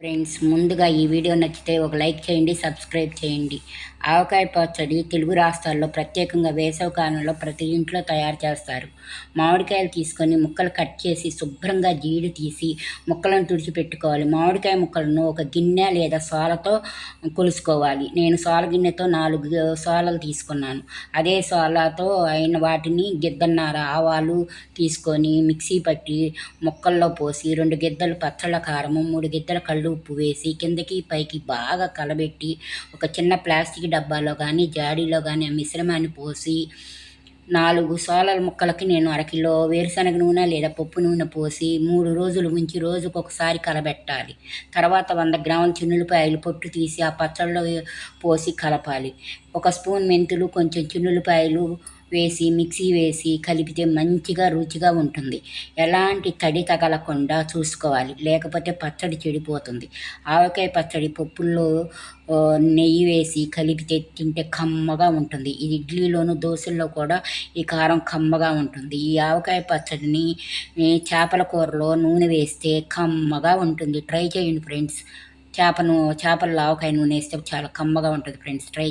Friends ముందుగా ఈ video నచ్చితే ఒక లైక్ చేయండి సబ్స్క్రైబ్ చేయండి. ఆవకాయ పచ్చడి తెలుగు రాష్ట్రాల్లో ప్రత్యేకంగా వేసవి కాలంలో ప్రతి ఇంట్లో తయారు చేస్తారు. మామిడికాయలు తీసుకొని ముక్కలు కట్ చేసి శుభ్రంగా జీడి తీసి ముక్కలను తుడిచిపెట్టుకోవాలి. మామిడికాయ ముక్కలను ఒక గిన్నె లేదా సోలతో కొలుసుకోవాలి. నేను సోల గిన్నెతో నాలుగు సోలలు తీసుకున్నాను. అదే సోలతో అయిన వాటిని గిద్దన్నర ఆవాలు తీసుకొని మిక్సీ పట్టి ముక్కల్లో పోసి రెండు గిద్దలు పచ్చళ్ళ కారము మూడు గిద్దల కళ్ళు ఉప్పు వేసి కిందకి పైకి బాగా కలబెట్టి ఒక చిన్న ప్లాస్టిక్ డబ్బాలో కానీ జాడీలో కానీ ఆ మిశ్రమాన్ని పోసి నాలుగు సోలల ముక్కలకి నేను అరకిలో వేరుశనగ నూనె లేదా పప్పు నూనె పోసి మూడు రోజులు ఉంచి రోజుకు ఒకసారి కలబెట్టాలి. తర్వాత వంద గ్రాముల చిన్నులపాయలు పొట్టు తీసి ఆ పచ్చళ్ళలో పోసి కలపాలి. ఒక స్పూన్ మెంతులు కొంచెం చిన్నులపాయలు వేసి మిక్సీ వేసి కలిపితే మంచిగా రుచిగా ఉంటుంది. ఎలాంటి తడి తగలకుండా చూసుకోవాలి. లేకపోతే పచ్చడి చెడిపోతుంది. ఆవకాయ పచ్చడి పప్పుల్లో నెయ్యి వేసి కలిపితే తింటే కమ్మగా ఉంటుంది. ఇది ఇడ్లీలోను దోశల్లో కూడా ఈ కారం కమ్మగా ఉంటుంది. ఈ ఆవకాయ పచ్చడిని చేపల కూరలో నూనె వేస్తే కమ్మగా ఉంటుంది. ట్రై చేయండి ఫ్రెండ్స్. చేపను చేపల ఆవకాయ నూనె వేస్తే చాలా కమ్మగా ఉంటుంది ఫ్రెండ్స్. ట్రై